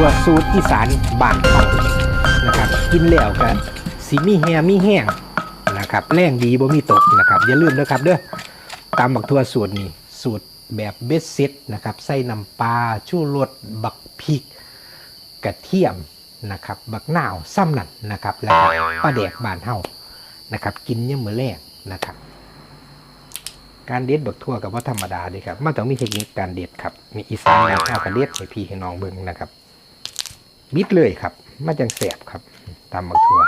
ทั่วสูตรอีสานบ้านเขานะครับ กินแล้วก็สีมีแฮมีแห้งนะครับแรงดีบ่มีตกนะครับ อย่าลืมนะครับเด้อตามบักทั่วสูตรนี้สูตรแบบเบสเซ็ตนะครับใส่น้ำปลาชูรสบักพริก กระเทียมนะครับบักนาวซ้ำนั่นนะครับแล้วก็ปลาแดกบานเฮานะครับ กินเนี่ยมมือแรกนะครับ การเด็ดบักทั่วกับว่าธรรมดาเดีครับมันต้องมีเทคนิคการเด็ดครับมีอีสานแล้วข้าวกระเด็ดให้พี่ให้น้องเบิ่งนะครับ บิดเลยครับมาจังแสบครับตำบักทั่ว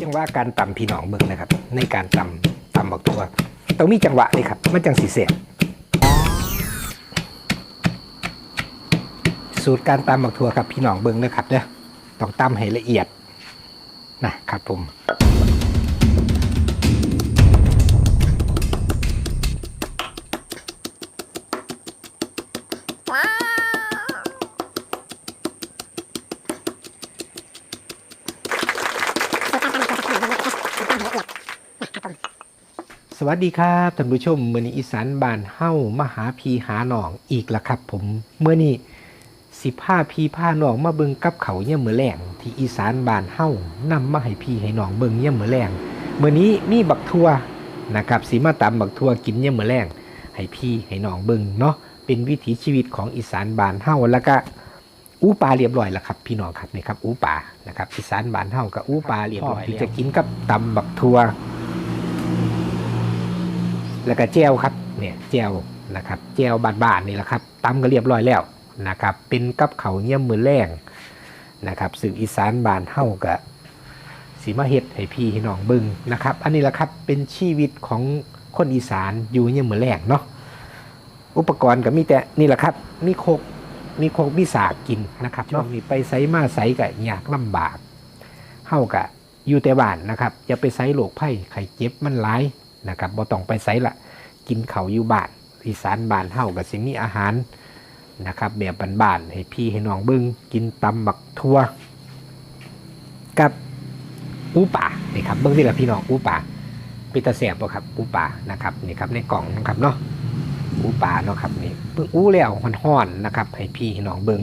จังว่าการตำพี่น้องเบิ่งนะครับ ในการตำตำบักทั่วต้องมีจังหวะเลยครับมาจังสีแสบสูตรการตำบักทั่วครับพี่น้องเบิ่งนะครับเด้อต้องตำให้ละเอียดนะครับผม สวัสดีครับท่านผู้ชมเมื่อนี้อีสานบ้านเฮ้ามหาพีหาหนองอีกละครับ ผมเมื่อนี้สิผ้าพีผ้าหนองมาเบิงกับเขาเนี่ยามมือแรงที่อีสานบ้านเฮ้านำมาให้พีให้หนองเบิงเนี่ยามมือแรงเมื่อนี้มีบักทัวนะครับสีมาตำบักทัวกินเนี่ยามมือแรงให้พี่ให้หนองเบิงเนาะเป็นวิถีชีวิตของอีสานบ้านเฮ้าแล้วก็อู้ปลาเรียบร้อยแล้วครับพี่น้องครับนี่ครับอู้ปลานะครับอีสานบ้านเฮ้ากับอู้ปลาเรียบร้อยที่จะกินกับตำบักทัว แล้วก็แจวครับเนี่ยแจวนะครับแจวบานๆนี่แหละครับตำก็เรียบร้อยแล้วนะครับเป็นกับเขาวเยี่ยมมือแรงนะครับสื่ออีสานบานเฮากับสีมาเฮ็ดให้พี่ให้น้องเบึงนะครับ อันนี้แหละครับเป็นชีวิตของคนอีสานอยู่เยี่ยมมือแรงเนาะอุปกรณ์ก็มีแต่นี่แหละครับมีโคกมีโคกมีสากกินนะครับช่วงนี้ไปไซมาไซก็ยากลำบากเฮากะอยู่แต่บ้านนะครับอย่าไปไซโรคไข้ไข้เจ็บมันหลาย นะครับบ่ต้องไปไสละกินเขาอยู่บ้านอีสานบ้านเฮากับสิมีอาหารนะครับแบบบ้านๆให้พี่ให้น้องเบิ่งกินตำบักทั่ว กับอูป่านี่ครับเบิ่งที่ละพี่น้องอูป่าป็นตาแสบบ่ครับอูป่านะครับนี่ครับในกล่องนะครับเนาะอูป่าเนาะครับนี่เบิ่งอู้แล้วฮ้อนๆนะครับ ให้พี่ให้น้องเบิ่ง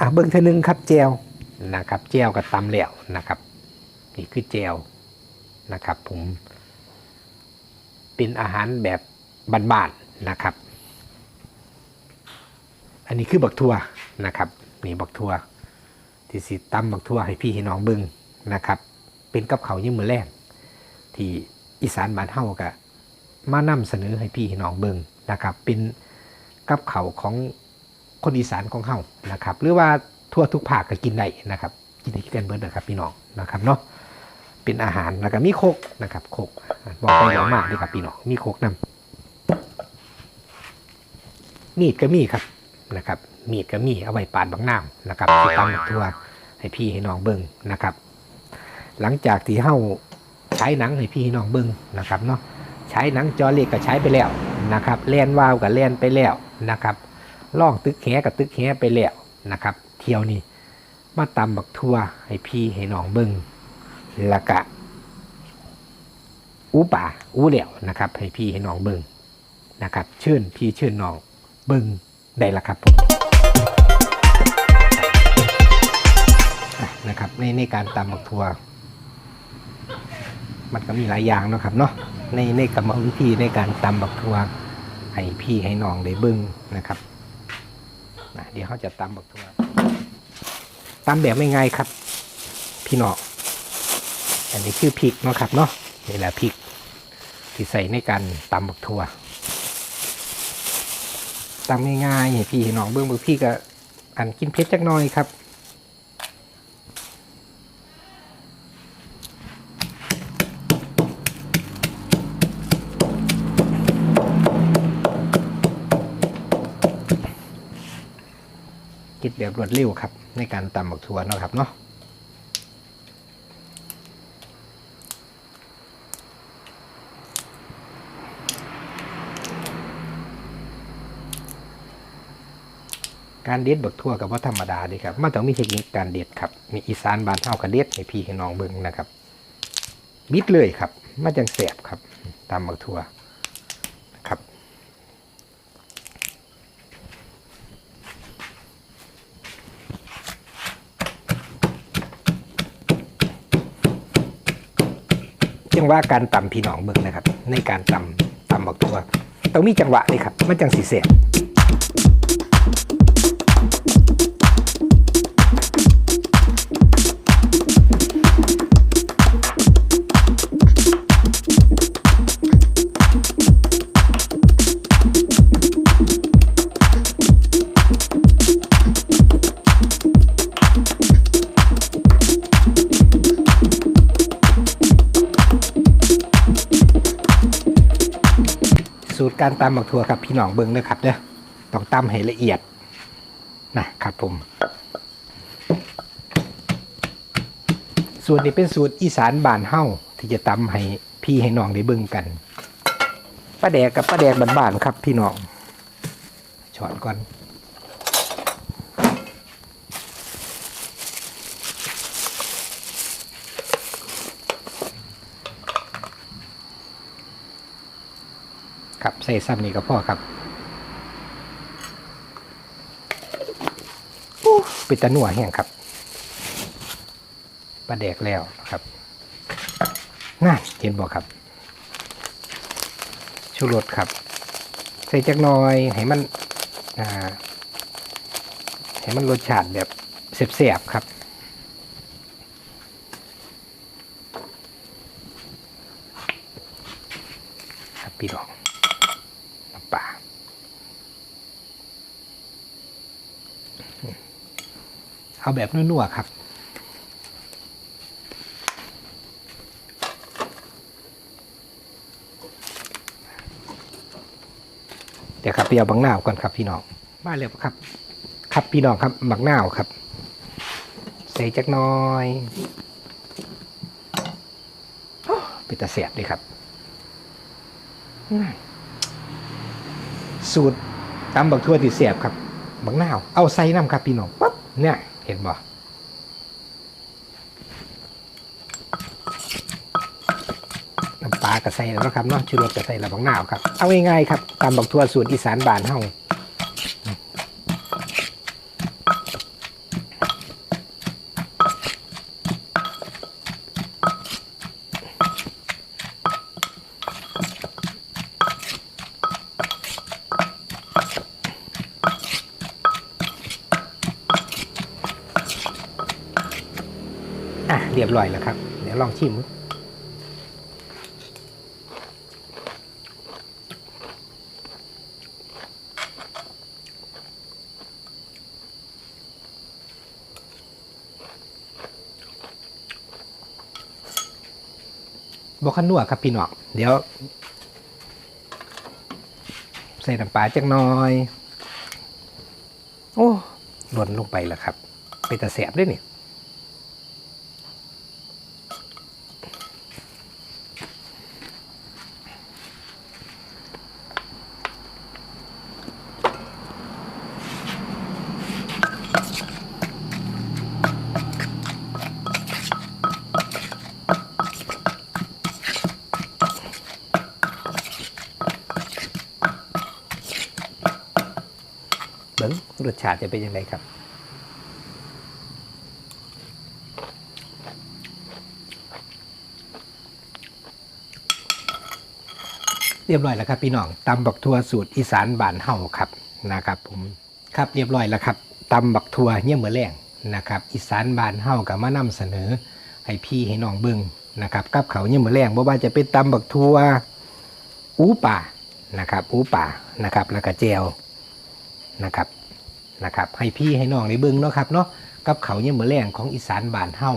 อะเบิ่งเท่านึงครับแจวนะครับแจวกับตำแล้วนะครับ นี่คือแจว นะครับ ผมเป็นอาหารแบบบานๆนะครับ อันนี้คือบักทั่วนะครับนี่บักทั่วที่สิตำบักทั่วให้พี่ให้น้องบึงนะครับ เป็นกับเขายิ่งมือแรกที่อีสานบ้านเฮากะมานำเสนอให้พี่ให้น้องเบิงนะครับ เป็นกับเขาของคนอีสานของเฮานะครับ หรือว่าทั่วทุกภาคก็กินได้นะครับ กินได้กันเบิดนะครับพี่น้องนะครับเนาะ เป็นอาหารแล้วก็มีโคกนะครับโคกบอกไปบอกมาดีครับพี่น้องมีโคกนำมีดก็มีครับนะครับ มีดก็มีเอาไว้ปาดบางน้ำนะครับที่ตำทั่วให้พี่ให้น้องเบิ้งนะครับ หลังจากที่เฮาใช้หนังให้พี่ให้น้องเบิ้งนะครับเนาะใช้หนังจอเล็กก็ใช้ไปแล้วนะครับแลนวาวกับแลนไปแล้วนะครับล่องตึกแหกับตึกแหไปแล้วนะครับ เที่ยวนี้มาตำบักทั่วให้พี่ให้น้องเบิ้ง ล้วก็อู้ป่าอู้เหลี่ยวนะครับ ให้พี่ให้น้องเบิงนะครับเชิญพี่เชิญน้องเบิงได้ละครับผมนะครับในในการตำบักทัวมันก็มีหลายอย่างนะครับเนาะในในกรรมวิธีในการตำบักทัวให้พี่ให้น้องได้เบิงนะครับอะเดี๋ยวเขาจะตำบักทัวตำแบบไม่ง่ายครับ พี่น้อง อันนี้คือพริกเนาะครับเนาะนี่แหละพริกที่ใส่ในการตำบักถั่วตำง่ายๆพี่หน้องเบื้องเบื้อพี่ก็อันกินเผ็ดจักหน่อยครับคิดแบบรวดเร็วครับ ในการตำบักถั่วเนาะครับเนาะ การเด็ดบักทั่วกับว่าธรรมดาดีครับมันต้องมีเทคนิคการเด็ดครับ มีอีสานบานเท่ากับเด็ดให้พี่ให้น้องเบิ้งนะครับ บิดเลยครับมันจังแสบครับ ตามบักทั่วครับ จังว่าการตำพี่น้องเบิ้งนะครับ ในการตำตำบักทั่วต้องมีจังหวะเลยครับมันจังสีแสบ สูตรการตำบักทั่วครับพี่น้องเบิ้งเลยครับเด้อต้องตำให้ละเอียดนะครับผม สูตรนี้เป็นสูตรอีสานบานเฮาที่จะตำให้พี่ให้น้องได้เบิ้งกันป้าแดกกับป้าแดกบานๆครับพี่น้องช้อนก่อน ครับใส่ซ้ำนี่ก็พอครับอู้เป็นตะหนัวแห้งครับปลาแดกแล้วนะครับน่าเห็นบอกครับ ชูรสครับ ใส่จักหน่อยให้มันอ่าให้มันรสชาติแบบเสียบๆครับครับพี่น้อง น้ำปลา เอาแบบนัวๆครับ เดี๋ยวครับไปเอาบังนาก่อนครับพี่น้องมาเลยครับ ครับพี่น้องครับบักนาครับ ใส่จักน้อยโอ้เป็นตาเสียบดีครับสูตรตำบักทั่วติเสียบครับบักนาเอาใส่น้ำครับพี่น้องปั๊บเนี่ย ห็นบ่น้ำปลากระใส่แล้วครับเนาะชูรสกระใส่แล้วบักนาวครับ เอาง่ายๆครับตำบักทั่วสูตรอีสานบ้านเฮา รียบร้อยแล้วครับ เดี๋ยวลองชิมบอกขันนัวครับพี่น้องเดี๋ยว ใส่น้ำปลาจักหน่อย โอ้หล่นลงไปแล้วครับเป็นตะแสบด้วยนี่ รสชาติจะเป็นยังไงครับเรียบร้อยแล้วครับพี่น้องตำบักทัวสูตรอีสานบ้านเฮาครับนะครับ ผมครับเรียบร้อยแล้วครับตำบักทัวเนี่ยเหมือนแรงนะครับอีสานบ้านเฮากับมานำเสนอให้พี่ให้น้องเบิ่งนะครับกับเขาวเนี่ยเหมือนแรงบ่ว่าจะเป็นตำบักทัวอูป่านะครับอูป่านะครับแล้วก็แจวนะครับ นะครับให้พี่ให้น้องได้เบิ่งเนาะครับเนาะกับเขาเนี่ยเมือแรงของอีสานบานเฮา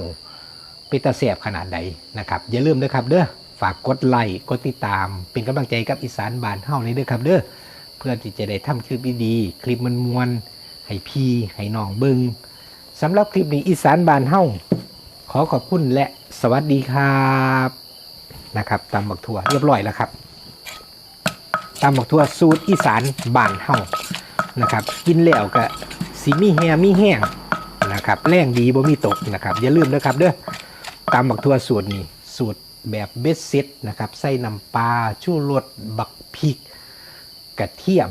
เป็นตาแสบขนาดใดนะครับอย่าลืมด้วยครับเด้อฝากกดไลค์กดติดตาม เป็นกำลังใจกับอีสานบานเฮาเลยเด้อครับเด้อเพื่อที่จะได้ทำคลิปดีๆคลิปมันมวนให้พี่ให้น้องเบิ่งสำหรับคลิปนี้อีสานบานเฮาขอขอบคุณและสวัสดีครับนะครับตามบักทัวเรียบร้อยแล้วครับตามบักทัวสูตรอีสานบานเฮา นะครับ กินแล้วก็สีมีแฮมีแห้งนะครับแรงดีบ่มีตกนะครับอย่าลืมนะครับเด้อตามบักทั่วสูตรนี้สูตรแบบเบสเซ็ตนะครับใส่น้ำปลาชูรสบักพริก กระเทียม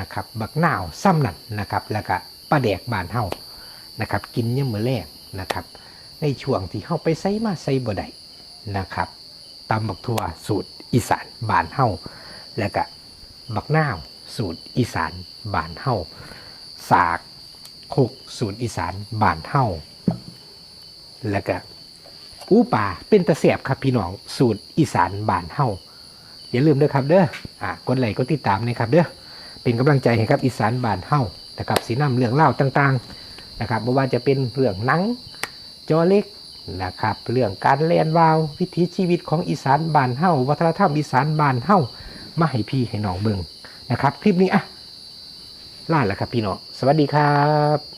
นะครับบักหนาวซ้ำนั่นนะครับแล้วก็ปลาแดกบานเฮานะครับกินเนี่ยามมื้อแรกนะครับ ในช่วงที่เฮาไปใส่มาใส่บ่ได้นะครับตำบักทั่วสูตรอีสานบานเฮาแล้วก็บักหนาว สูตรอีสานบานเฮาสากคุกสูตรอีสานบานเฮาแล้วก็อู้ป่าเป็นตะเสียบครับพี่น้องสูตรอีสานบานเฮาอย่าลืมด้วยครับเด้ออะกดไลค์กดติดตามนะครับเด้อเป็นกำลังใจให้ครับอีสานบานเฮานะครับสีน้ำเรื่องเล่าต่างๆนะครับไม่ว่าจะเป็นเรื่องหนังจอเล็กนะครับเรื่องการเรียนวาว วิถีชีวิตของอีสานบานเฮาวัฒนธรรมอีสานบานเฮามาให้พี่ให้น้องเบิ่ง นะครับ คลิปนี้อะลาแล้วครับพี่น้องสวัสดีครับ